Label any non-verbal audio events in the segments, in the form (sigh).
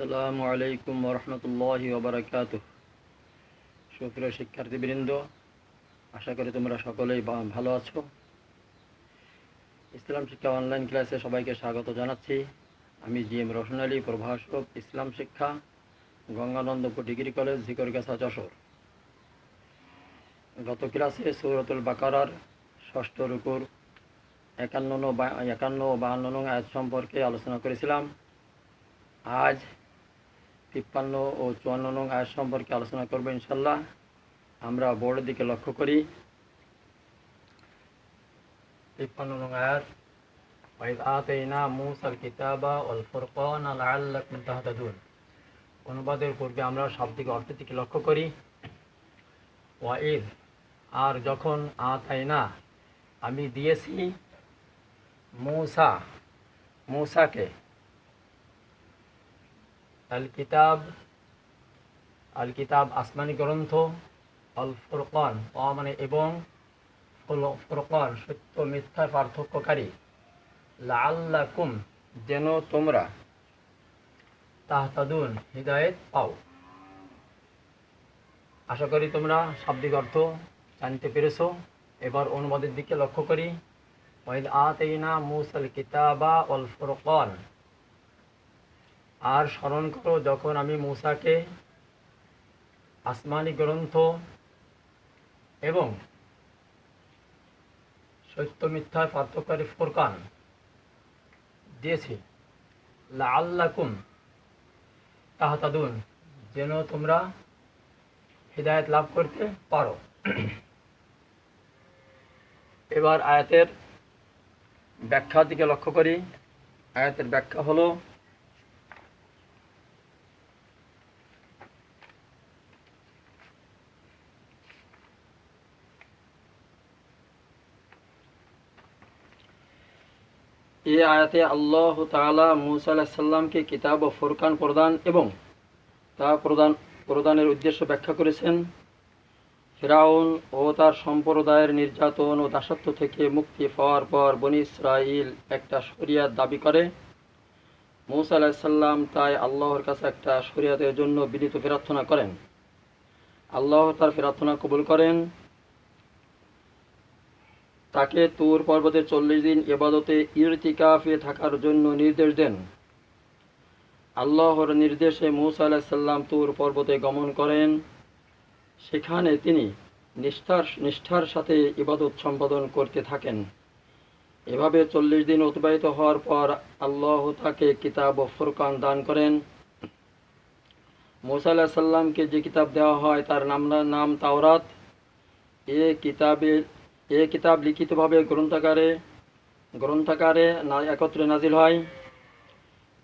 আসসালামু আলাইকুম রহমতুল্লাহি ওবরাকাত সুপ্রিয় শিক্ষার্থীবৃন্দ, আশা করি তোমরা সকলেই ভালো আছো। ইসলাম শিক্ষা অনলাইন ক্লাসে সবাইকে স্বাগত জানাচ্ছি। আমি জি এম রোশন আলী, প্রভাষক ইসলাম শিক্ষা, গঙ্গানন্দপুর ডিগ্রি কলেজ, ঝিকরগাছা, যশোর। গত ক্লাসে সৌরতুল বাকারার ষষ্ঠ রুকুর একান্ন একান্ন বাহান্ন নং আয়াত সম্পর্কে আলোচনা করেছিলাম। আজ তিপ্পান্ন ও চুয়ান্ন নং আয়াত সম্পর্কে আলোচনা করবো ইনশাল্লাহ আমরা বোর্ডের দিকে লক্ষ্য করি তিপ্পান্ন নং আয়াত وإذ آتينا موسى الكتاب والفرقان لعلكم تهتدون অনুবাদের পূর্বে আমরা শাব্দিক অর্থের দিকে লক্ষ্য করি ওয়াইদ আর যখন আতাইনা আমি দিয়েছি মূসা মূসাকে আল কিতাব আল কিতাব আসমানি গ্রন্থ অল ফুরকান অ মানে এবং ফুরকান সত্য মিথ্যার পার্থক্যকারী। লাল্লাকুম যেন তোমরা তাহতাদুন হৃদায়ত পাও। আশা করি তোমরা শাব্দিক অর্থ জানতে পেরেছ। এবার অনুবাদের দিকে লক্ষ্য করি। ওয়াইদ আতাইনা মুসাল কিতাবা অল ফুরকান আর স্মরণ করো যখন আমি মূসাকে আসমানি গ্রন্থ এবং সত্য মিথ্যার পার্থক্যকারী ফোরকান দিয়েছি লাল্লাকুম তাহতাদুন, যেন তোমরা হৃদায়ত লাভ করতে পারো। এবার আয়াতের ব্যাখ্যার দিকে লক্ষ্য করি। আয়াতের ব্যাখ্যা হলো এই আয়াতে আল্লাহ তাআলা মুসা আলাইহিস সাল্লামকে কিতাব ও ফুরকান প্রদান এবং তা প্রদান, প্রদানের উদ্দেশ্য ব্যাখ্যা করেছেন। ফেরাউন ও তার সম্প্রদায়ের নির্যাতন ও দাসত্ব থেকে মুক্তি পাওয়ার পর বনি ইসরাইল একটা শরিয়াত দাবি করে। মৌসা আলাইহিস সাল্লাম তাই আল্লাহর কাছে একটা শরিয়াতের জন্য বিনীত প্রার্থনা করেন। আল্লাহ তার প্রার্থনা কবুল করেন। তাকে তুর পর্বতে চল্লিশ দিন এবাদতে ইরতিকাফে থাকার জন্য নির্দেশ দেন। আল্লাহর নির্দেশে মৌসা আলাহ সাল্লাম তুর পর্বতে গমন করেন। সেখানে তিনি নিষ্ঠার নিষ্ঠার সাথে ইবাদত সম্পাদন করতে থাকেন। এভাবে চল্লিশ দিন অতিবাহিত হওয়ার পর আল্লাহ তাকে কিতাব ও ফুরকান দান করেন। মৌসা আলাহ সাল্লামকে যে কিতাব দেওয়া হয় তার নাম নাম তাওরাত। এ কিতাবের এ কিতাব লিখিতভাবে গ্রন্থাকারে গ্রন্থাগারে না- একত্রে নাজিল হয়।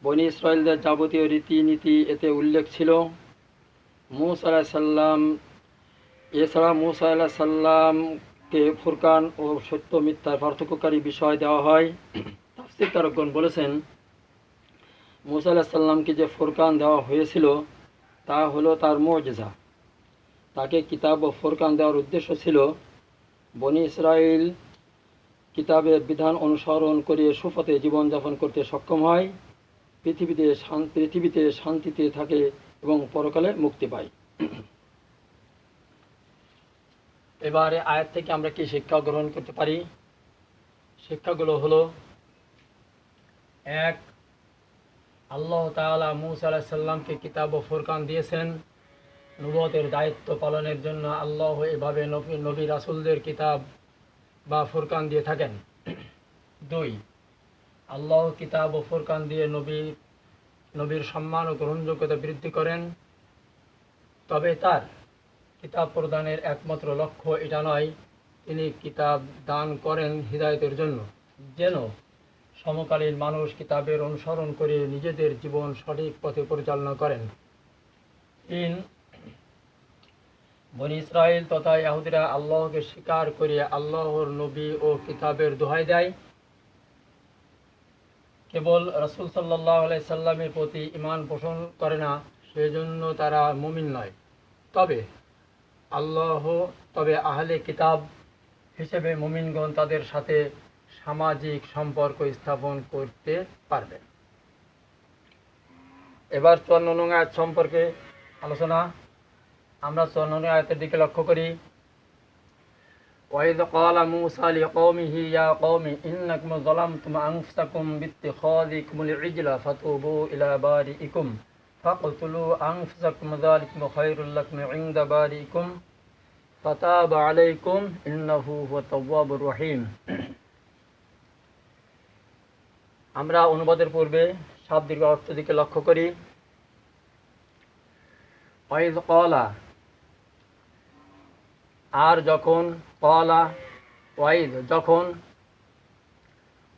বনি ইসরায়েলদের যাবতীয় রীতিনীতি এতে উল্লেখ ছিল, মুসা আলাহ সাল্লাম এছাড়া মুসা আলাহ সাল্লামকে ফুরকান ও সত্য মিথ্যার পার্থক্যকারী বিষয় দেওয়া হয়। তাফসির তারকগণ বলেছেন, মুসা আলাহ সাল্লামকে যে ফুরকান দেওয়া হয়েছিল, তা হলো তার মর্যাদা তাকে কিতাব ও ফুরকান দেওয়ার উদ্দেশ্য ছিল বনি ইসরায়েল কিতাবের বিধান অনুসরণ করে সুফতে জীবনযাপন করতে সক্ষম হয়, পৃথিবীতে পৃথিবীতে শান্তিতে থাকে এবং পরকালে মুক্তি পায়। এবারে আয়াত থেকে আমরা কি শিক্ষা গ্রহণ করতে পারি? শিক্ষাগুলো হলো, এক, আল্লাহ তাআলা মুসা আলাইহিস সাল্লামকে কিতাব ও ফুরকান দিয়েছেন। নবুয়তের দায়িত্ব পালনের জন্য আল্লাহ এভাবে নবী নবী রাসূলদের কিতাব বা ফুরকান দিয়ে থাকেন। (clears throat) দুই, আল্লাহ কিতাব ও ফুরকান দিয়ে নবী, নবীর সম্মান ও গ্রহণযোগ্যতা বৃদ্ধি করেন। তবে তার কিতাব প্রদানের একমাত্র লক্ষ্য এটা নয়, তিনি কিতাব দান করেন হৃদায়তের জন্য। যেন সমকালীন মানুষ কিতাবের অনুসরণ করে নিজেদের জীবন সঠিক পথে পরিচালনা করেন। তিন বনি ইসরায়েল তথা ইয়াহুদিরা আল্লাহকে স্বীকার করে আল্লাহর নবী ও কিতাবের দোহাই দেয়। কেবল রসুল সাল্লাহ সাল্লামের প্রতি ইমান পোষণ করে না, সেজন্য তারা মুমিন নয়। তবে আল্লাহ, তবে আহলে কিতাব হিসেবে মুমিনগণ তাদের সাথে সামাজিক সম্পর্ক স্থাপন করতে পারবে। এবার চুয়ান্ন সম্পর্কে আলোচনা আমরা চুয়ান্ন নং আয়াতের দিকে লক্ষ্য করি وإذ قال موسى لقومه يا قوم إنكم ظلمتم أنفسكم باتخاذكم العجل فتوبوا إلى بارئكم فاقتلوا أنفسكم ذلكم خير لكم عند بارئكم فتاب عليكم إنه هو التواب الرحيم আমরা অনুবাদের পূর্বে শাব্দিক অর্থ দিকে লক্ষ্য করি ওয়াইজ কলা আর যখন কলা ওয়াইদ, যখন,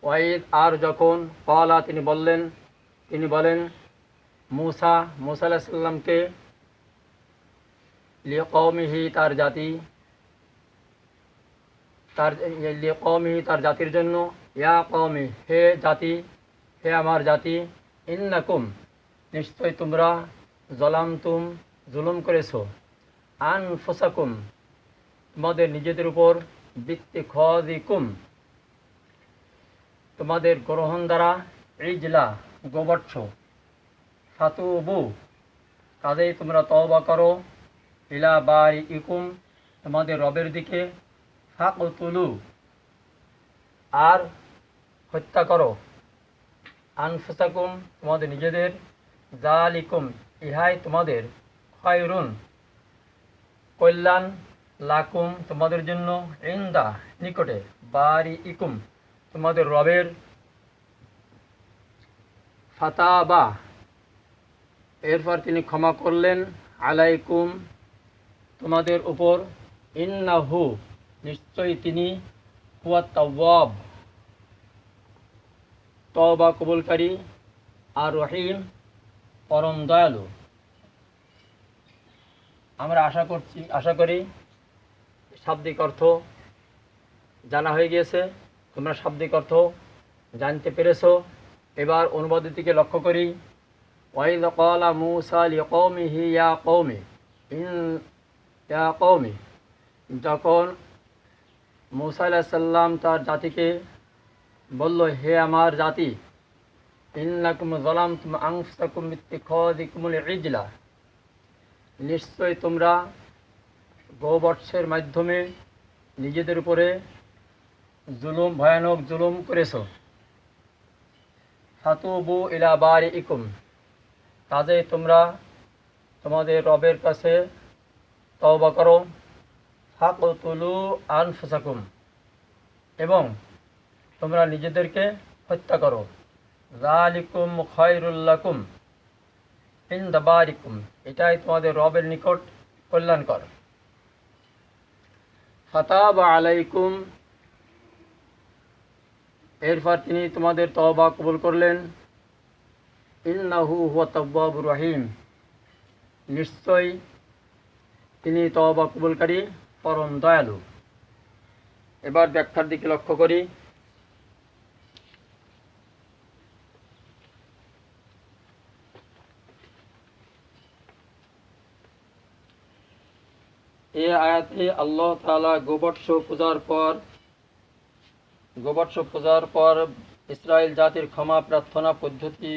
ওয়াইদ, আর যখন কলা তিনি বললেন, তিনি বলেন, মুসা মুসা আলাহ সাল্লামকে লিকৌমিহি তার জাতি, তার লিকৌমিহি তার জাতির জন্য, ইয়া কৌমি হে জাতি, হে আমার জাতি, ইন্নাকুম, নিশ্চয় তোমরা জলামতুম, জুলুম করেছ আন ফুসাকুম তোমাদের নিজেদের উপর বৃত্তি খদিকুম তোমাদের গ্রহণ দ্বারা ইজলা, গোবর্ষ, সাতুবু, কাজেই তোমরা তওবা করো। ইলা বারি ইকুম তোমাদের রবের দিকে ফাকুতুলু। আর হত্যা করো। আনফুসাকুম, তোমাদের নিজেদের। জালিকুম, ইহাই তোমাদের খয়রুন। কল্যাণ লাকুম, তোমাদের জন্য ইন্দা, নিকটে বারি ইকুম তোমাদের রবের ফাতাবা। এরপর তিনি ক্ষমা করলেন, আলাইকুম, তোমাদের উপর ইন্নাহু, নিশ্চয়ই তিনি হুয়া তওবা কবুলকারী, আর রহিম, পরম দয়ালু। আমরা আশা করছি, আশা করি শাব্দিক অর্থ জানা হয়ে গিয়েছে। তোমরা শাব্দিক অর্থ জানতে পেরেছ। এবার অনুবাদের দিকে লক্ষ্য করি। কলা মুসা লিকৌমিহি ইয়া কৌমি ইন, ইয়া কৌমি যখন মুসা আলাইহিস সাল্লাম তার জাতিকে বলল, হে আমার জাতি, ইন্নাকুম জলামতুম আনফুসাকুম বিত্তিখাযিকুমুল ইজলা। নিশ্চয় তোমরা গোবর্ষের মাধ্যমে নিজেদের উপরে জুলুম, ভয়ানক জুলুম করেছ। ফাতুবু ইলা বারি ইকুম কাজে তোমরা তোমাদের রবের কাছে তওবা করো। ফাকতুলু আনফুসাকুম। এবং তোমরা নিজেদেরকে হত্যা করো। জালিকুম খয়রুল্লাকুম ইন্দাবারিকুম এটাই তোমাদের রবের নিকট কল্যাণকর। ফাতাব আলাইকুম। এরপর তিনি তোমাদের তবা কবুল করলেন। ইন্নাহু হুয়া তাওয়াবুর রহিম। নিশ্চয় তিনি তবা কবুলকারী, পরম দয়ালু। এবার ব্যাখ্যার দিকে লক্ষ্য করি এ আয়াতে আল্লাহ তালা গোবর্ষ পূজার পর গোবর্ষ পূজার পর ইসরায়েল জাতির ক্ষমা প্রার্থনা পদ্ধতি,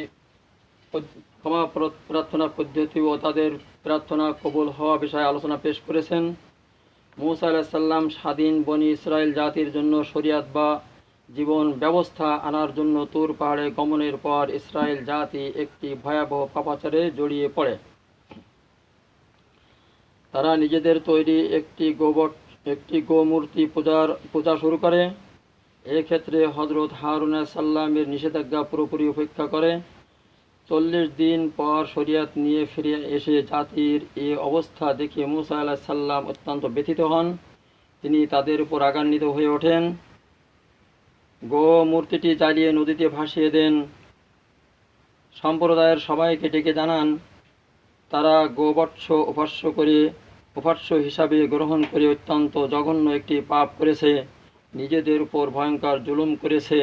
ক্ষমা প্রার্থনা পদ্ধতি ও তাদের প্রার্থনা কবুল হওয়া বিষয়ে আলোচনা পেশ করেছেন। মুসা আলাহিসাল্লাম সাল্লাম স্বাধীন বনি ইসরায়েল জাতির জন্য শরিয়াত বা জীবন ব্যবস্থা আনার জন্য তুর পাহাড়ে গমনের পর ইসরায়েল জাতি একটি ভয়াবহ পাপাচারে জড়িয়ে পড়ে। তারা নিজেদের তৈরি একটি গোবট একটি গোমূর্তি পূজার পূজা শুরু করে। এক্ষেত্রে হজরত হারুন সাল্লামের নিষেধাজ্ঞা পুরোপুরি উপেক্ষা করে। চল্লিশ দিন পর শরিয়াত নিয়ে ফিরে এসে জাতির এ অবস্থা দেখে মুসা আলাহ সাল্লাম অত্যন্ত ব্যথিত হন। তিনি তাদের উপর রাগান্বিত হয়ে ওঠেন। গো মূর্তিটি জ্বালিয়ে নদীতে ভাসিয়ে দেন। সম্প্রদায়ের সবাইকে ডেকে জানান, তারা গোবৎস উপাস্য করে উপাস্য হিসাবে গ্রহণ করে অত্যন্ত জঘন্য একটি পাপ করেছে। নিজেদের উপর ভয়ঙ্কর জুলুম করেছে।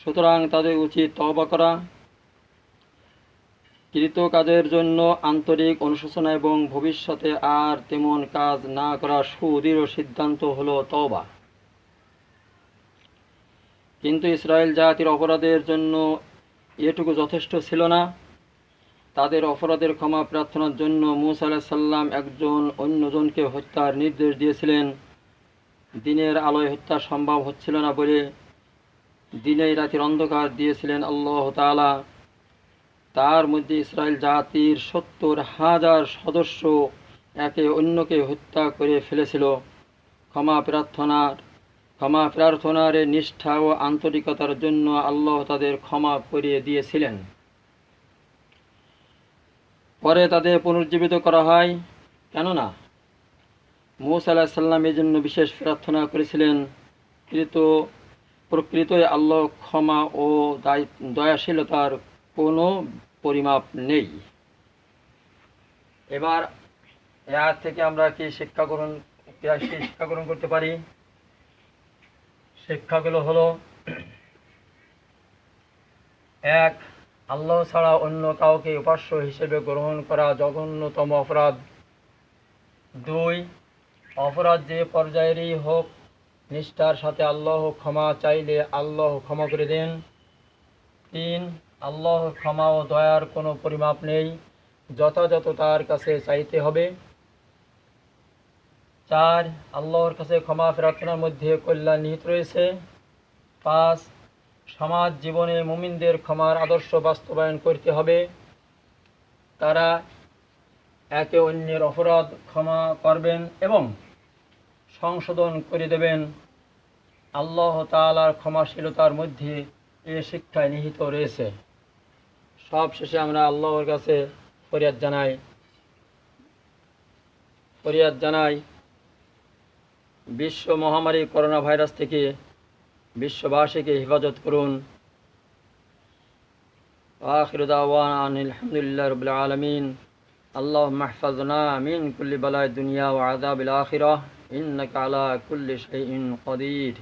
সুতরাং তাদের উচিত তবা করা। কৃত কাজের জন্য আন্তরিক অনুশোচনা এবং ভবিষ্যতে আর তেমন কাজ না করার সুদৃঢ় সিদ্ধান্ত হল তবা কিন্তু ইসরায়েল জাতির অপরাধের জন্য এটুকু যথেষ্ট ছিল না। তাদের অপরাধের ক্ষমা প্রার্থনার জন্য মুসা আলাহ সাল্লাম একজন অন্যজনকে হত্যার নির্দেশ দিয়েছিলেন। দিনের আলোয় হত্যা সম্ভব হচ্ছিল না বলে দিনেই রাতের অন্ধকার দিয়েছিলেন আল্লাহ তাআলা। তার মধ্যে ইসরায়েল জাতির সত্তর হাজার সদস্য একে অন্যকে হত্যা করে ফেলেছিল। ক্ষমা প্রার্থনার ক্ষমা প্রার্থনার নিষ্ঠা ও আন্তরিকতার জন্য আল্লাহ তাদের ক্ষমা করিয়ে দিয়েছিলেন। পরে তাদের পুনর্জীবিত করা হয়। কেননা, মুসা সাল্লাম এই জন্য বিশেষ প্রার্থনা করেছিলেন, কৃত, প্রকৃতই আল্লাহ ক্ষমা ও দায়, দয়াশীলতার কোনো পরিমাপ নেই। এবার এর থেকে আমরা কি শিক্ষা গ্রহণ শিক্ষা গ্রহণ করতে পারি? শিক্ষাগুলো হলো, এক আল্লাহ ছাড়া অন্য কাউকে উপাস্য হিসেবে গ্রহণ করা জঘন্যতম অপরাধ। দুই, অপরাধ যে পর্যায়েরই হোক, নিষ্ঠার সাথে আল্লাহ ক্ষমা চাইলে আল্লাহ ক্ষমা করে দেন। তিন, আল্লাহ ক্ষমা ও দয়ার কোনো পরিমাপ নেই, যথাযথ তার কাছে চাইতে হবে। চার, আল্লাহর কাছে ক্ষমা প্রার্থনার মধ্যে কল্যাণ নিহিত রয়েছে। পাঁচ সমাজ জীবনে মুমিনদের ক্ষমার আদর্শ বাস্তবায়ন করতে হবে। তারা একে অন্যের অপরাধ ক্ষমা করবেন এবং সংশোধন করে দেবেন। আল্লাহ তাআলার ক্ষমাশীলতার মধ্যে এ শিক্ষায় নিহিত রয়েছে। সব শেষে আমরা আল্লাহর কাছে ফরিয়াদ জানাই। ফরিয়াদ জানাই, বিশ্ব মহামারী করোনা ভাইরাস থেকে বিশ্ববাসীকে হেফাজত করুন। আখিরুদাওয়ান আলহামদুলিল্লাহ রবিল আলমিন। আল্লাহ মাহফাজনা মিন কুল্লি বালায় দুনিয়া ও আদাবিল আখিরা ইন্নাকা আলা কুল্লি শাইইন কদির।